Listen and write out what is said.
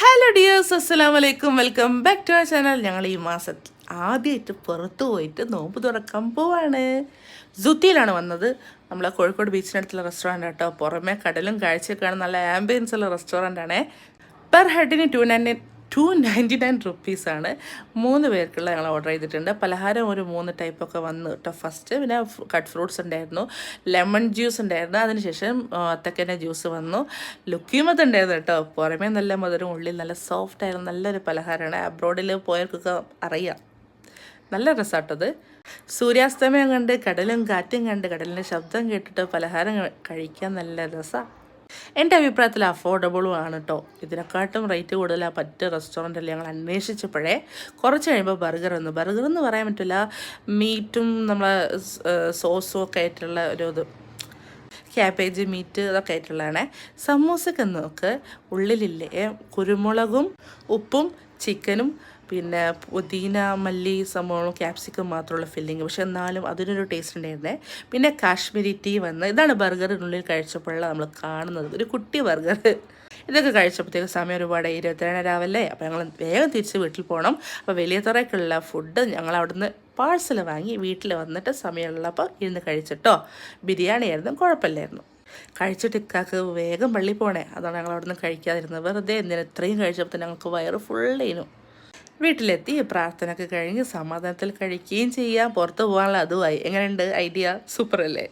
Hello dears അസ്സലാം വലൈക്കും welcome back to our channel ഞങ്ങൾ ഈ മാസത്തിൽ ആദ്യമായിട്ട് പുറത്ത് പോയിട്ട് നോമ്പ് തുറക്കാൻ പോവാണ്. ജുത്തിയിലാണ് വന്നത്. നമ്മളെ കോഴിക്കോട് ബീച്ചിനടുത്തുള്ള റെസ്റ്റോറന്റ് കേട്ടോ പുറമേ കടലും കാഴ്ചയൊക്കെയാണ് നല്ല ആംബിയൻസ് ഉള്ള റെസ്റ്റോറന്റ് ആണേ. Per ഹെഡിന് two ninety two ninety nine റുപ്പീസാണ് മൂന്ന് പേർക്കുള്ള ഞങ്ങൾ ഓർഡർ ചെയ്തിട്ടുണ്ട്. പലഹാരം ഒരു മൂന്ന് ടൈപ്പൊക്കെ വന്നു കേട്ടോ ഫസ്റ്റ് പിന്നെ കട്ട് ഫ്രൂട്ട്സ് ഉണ്ടായിരുന്നു. ലെമൺ ജ്യൂസ് ഉണ്ടായിരുന്നു. അതിനുശേഷം അത്തക്കന്റെ ജ്യൂസ് വന്നു. ലുക്കിമത് ഉണ്ടായിരുന്നു കേട്ടോ പുറമേ നല്ല മധുരം ഉള്ളിൽ നല്ല സോഫ്റ്റ് ആയിരുന്നു നല്ലൊരു പലഹാരമാണ്. അബ്രോഡിൽ പോയവർക്കൊക്കെ അറിയാം. നല്ല രസമാട്ടത് സൂര്യാസ്തമയം കണ്ട് കടലും കാറ്റും കണ്ട് കടലിന്റെ ശബ്ദം കേട്ടിട്ട് പലഹാരം കഴിക്കാൻ നല്ല രസമാണ് എന്റെ അഭിപ്രായത്തിൽ അഫോർഡബിളും ആണ് കേട്ടോ ഇതിനെക്കാട്ടും റേറ്റ് കൂടുതൽ ആ പറ്റ റെസ്റ്റോറന്റിൽ ഞങ്ങൾ അന്വേഷിച്ചപ്പോഴേ. കുറച്ച് കഴിയുമ്പോൾ ബർഗർ എന്ന് ബർഗർ എന്ന് പറയാൻ പറ്റില്ല മീറ്റും നമ്മളെ സോസും ഒക്കെ ആയിട്ടുള്ള ഒരു ഇത്. ക്യാബേജ് മീറ്റ് ഇതൊക്കെ ആയിട്ടുള്ളതാണ്. സമൂസക്ക് നോക്ക്. ഉള്ളിലില്ലേ കുരുമുളകും ഉപ്പും ചിക്കനും പിന്നെ പുതിന മല്ലി സംഭവങ്ങളും ക്യാപ്സിക്കം മാത്രമുള്ള ഫില്ലിങ്. പക്ഷെ എന്നാലും അതിനൊരു ടേസ്റ്റ് ഉണ്ടായിരുന്നേ. പിന്നെ കാശ്മീരി ടീ വന്ന് ഇതാണ് ബർഗറിനുള്ളിൽ കഴിച്ചപ്പോഴുള്ള നമ്മൾ കാണുന്നത്. ഒരു കുട്ടി ബർഗർ. ഇതൊക്കെ കഴിച്ചപ്പോഴത്തേക്ക് സമയം ഒരുപാട് ഇരുപത്തിരണ്ടരാവല്ലേ രാവിലെ. അപ്പോൾ ഞങ്ങൾ വേഗം തിരിച്ച് വീട്ടിൽ പോകണം അപ്പോൾ വലിയ തുറയ്ക്കുള്ള ഫുഡ് ഞങ്ങൾ അവിടുന്ന് പാഴ്സൽ വാങ്ങി വീട്ടിൽ വന്നിട്ട് സമയമുള്ളപ്പോൾ ഇരുന്ന് കഴിച്ചിട്ടോ. ബിരിയാണി ആയിരുന്നു കുഴപ്പമില്ലായിരുന്നു. കഴിച്ചിട്ട് ഇക്കാക്ക് വേഗം പള്ളി പോണേ. അതാണ് ഞങ്ങൾ അവിടെ നിന്ന് കഴിക്കാതിരുന്നത്. വെറുതെ എന്തിനാ ഇത്രയും കഴിച്ചപ്പോൾ ഞങ്ങൾക്ക് വയറ് ഫുള്ളേനു വീട്ടിലെത്തി പ്രാർത്ഥനയൊക്കെ കഴിഞ്ഞ് സമാധാനത്തിൽ കഴിക്കുകയും ചെയ്യാം. പുറത്ത് പോകാനുള്ള അതുമായി എങ്ങനെയുണ്ട്? ഐഡിയ? സൂപ്പർ അല്ലേ